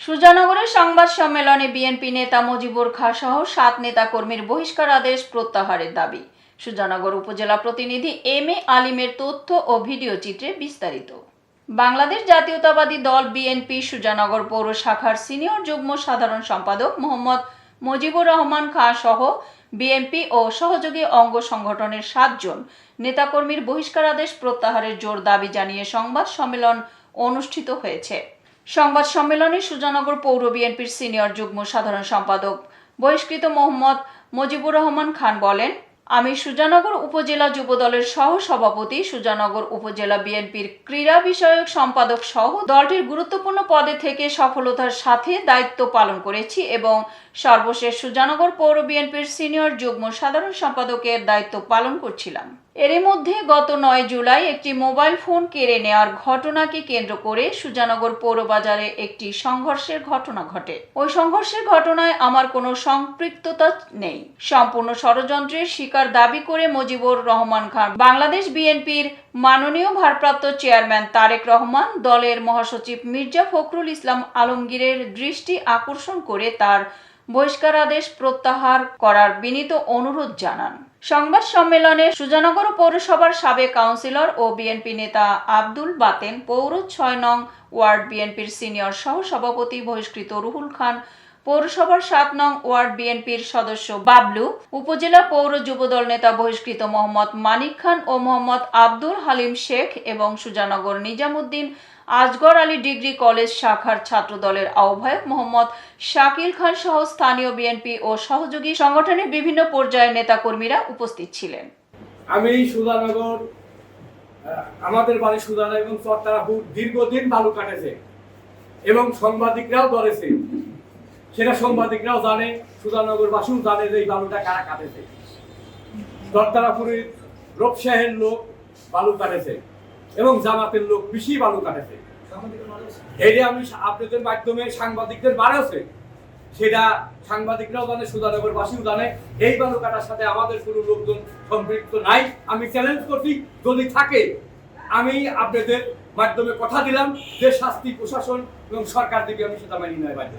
সুজানগরের সংবাদ সম্মেলনে বিএনপি নেতা মজিবুর খাঁ সহ সাত নেতাকর্মীর বহিষ্কার আদেশ প্রত্যাহারের দাবি। সুজানগর উপজেলা প্রতিনিধি এম এ আলিমের তথ্য ও ভিডিও চিত্রে বিস্তারিত। বাংলাদেশ জাতীয়তাবাদী দল বিএনপি সুজানগর পৌর শাখার সিনিয়র যুগ্ম সাধারণ সম্পাদক মোহাম্মদ মজিবুর রহমান খাঁ সহ বিএনপি ও সহযোগী অঙ্গ সংগঠনের সাতজন নেতাকর্মীর বহিষ্কার আদেশ প্রত্যাহারের জোর দাবি জানিয়ে সংবাদ সম্মেলন অনুষ্ঠিত হয়েছে। সংবাদ সম্মেলনে সুজানগর পৌর বিএনপির সিনিয়র যুগ্ম সাধারণ সম্পাদক বহিষ্কৃত মোহাম্মদ মজিবুর রহমান খান বলেন, আমি সুজানগর উপজেলা যুবদলের সহ সভাপতি সুজানগর উপজেলা বিএনপির ক্রীড়া বিষয়ক সম্পাদক সহ দলটির গুরুত্বপূর্ণ পদে থেকে সফলতার সাথে দায়িত্ব পালন করেছি এবং সর্বশেষ সুজানগর পৌর বিএনপির সিনিয়র যুগ্ম সাধারণ সম্পাদকের দায়িত্ব পালন করছিলাম। এরই মধ্যে গত নয় জুলাই একটি মোবাইল ফোন কেড়ে নেওয়ার ঘটনাকে কেন্দ্র করে সুজানগর পৌরবাজারে একটি সংঘর্ষের ঘটনা ঘটে। ওই সংঘর্ষের ঘটনায় আমার কোনো সম্পৃক্ততা নেই। সম্পূর্ণ ষড়যন্ত্রের শিকার দাবি করে মুজিবুর রহমান খান। বাংলাদেশ বিএনপির মাননীয় ভারপ্রাপ্ত চেয়ারম্যান তারেক রহমান, দলের মহাসচিব মির্জা ফখরুল ইসলাম আলমগীরের দৃষ্টি আকর্ষণ করে তার বহিষ্কার আদেশ প্রত্যাহার করার বিনীত অনুরোধ জানান। সংবাদ সম্মেলনে সুজানগর পৌরসভার সাবেক কাউন্সিলর ও বিএনপি নেতা আব্দুল বাতেন পৌর ছয় নং ওয়ার্ড বিএনপির সিনিয়র সহ সভাপতি বহিষ্কৃত রুহুল খান পৌরসভার সাত নং ওয়ার্ড বিএনপির সদস্য বাবলু, উপজেলা পৌর যুবদল নেতা বহিষ্কৃত মোহাম্মদ মানিক খান ও মোহাম্মদ আব্দুল হালিম শেখ এবং সুজানগর নিজামুদ্দিন আজগর আলী ডিগ্রি কলেজ শাখার ছাত্রদলের আহ্বায়ক মোহাম্মদ শাকিল খান সহ স্থানীয় বিএনপি ও সহযোগী সংগঠনের বিভিন্ন পর্যায়ের নেতাকর্মীরা উপস্থিত ছিলেন। আমি সুধানগর আমাদের বাড়ি সুধান এবং চরতারাপুর দীর্ঘদিন বালু কাটেছে এবং সাংবাদিকরাও ধরেছে। সেটা সাংবাদিকরাও জানে সুধানগরবাসীও জানে যে এই বালুটা কারা কাটেছে। চরতারাপুরের রূপসাহের লোক বালু কাটেছে এবং জামাতের লোক বেশি বালু কাটেছে। এটা আমি আপনাদের মাধ্যমে সাংবাদিকদের বাড়াচ্ছে সেটা সাংবাদিকরাও জানে সুধানগরবাসীও জানে। এই বালু কাটার সাথে আমাদের কোনো লোকজন সম্পৃক্ত নাই। আমি চ্যালেঞ্জ করছি যদি থাকে আমি আপনাদের মাধ্যমে কথা দিলাম যে শাস্তি প্রশাসন এবং সরকার দিকে আমি সেটা মানি নেয় বাধ্য